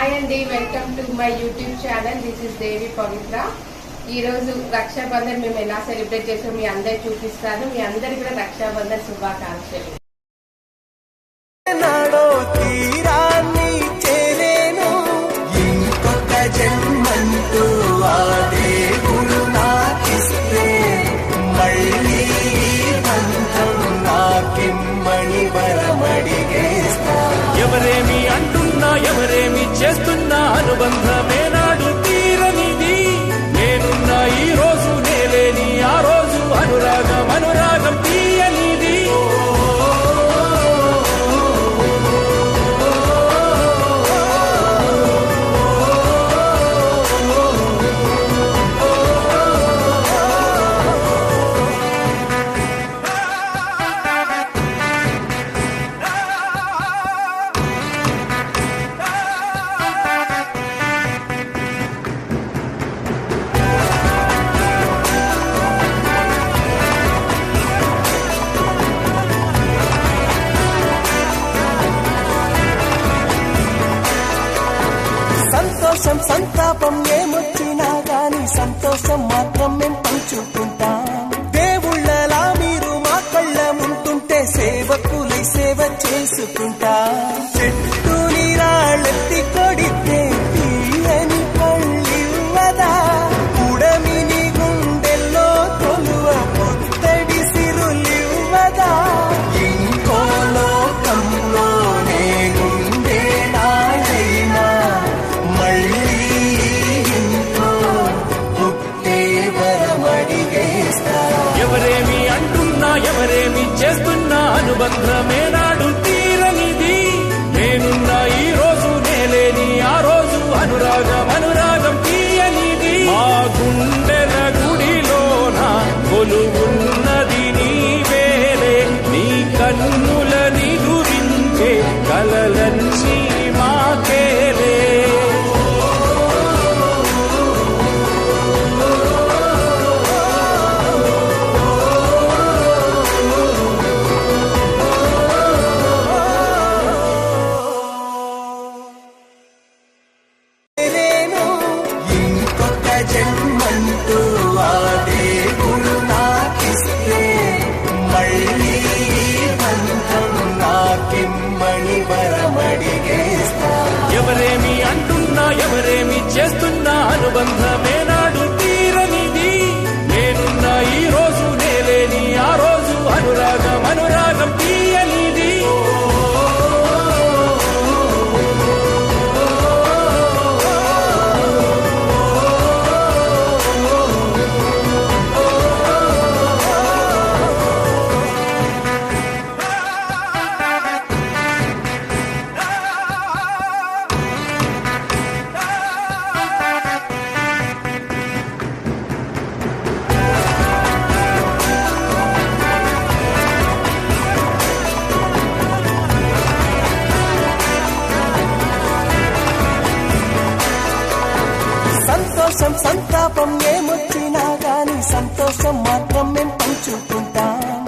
Hi అండి welcome to my YouTube channel. This is Devi Pavitra ఈరోజు రక్షాబంధన్ మేము ఎలా సెలబ్రేట్ చేసాం మీ అందరికి చూపిస్తాను. మీ అందరికి కూడా రక్షాబంధన్ శుభాకాంక్షలు. చేస్తున్నా సంతోషం సంతాపం ఏమొచ్చినా గాని సంతోషం మాత్రం మేం పంచుకుంటాం. దేవుళ్ళలా మీరు మా కళ్ళ ముంటుంటే సేవకులై సేవ చేసుకుంటా. బంధమేనా ఎవరేమి అంటున్నా ఎవరేమి చేస్తున్నా అనుబంధమే నాడు తీరనిది. నేనున్నా ఈ రోజు కోసం సంతాపం ఏమొచ్చినా కానీ సంతోషం మాత్రం మేము పంచుకుంటాం.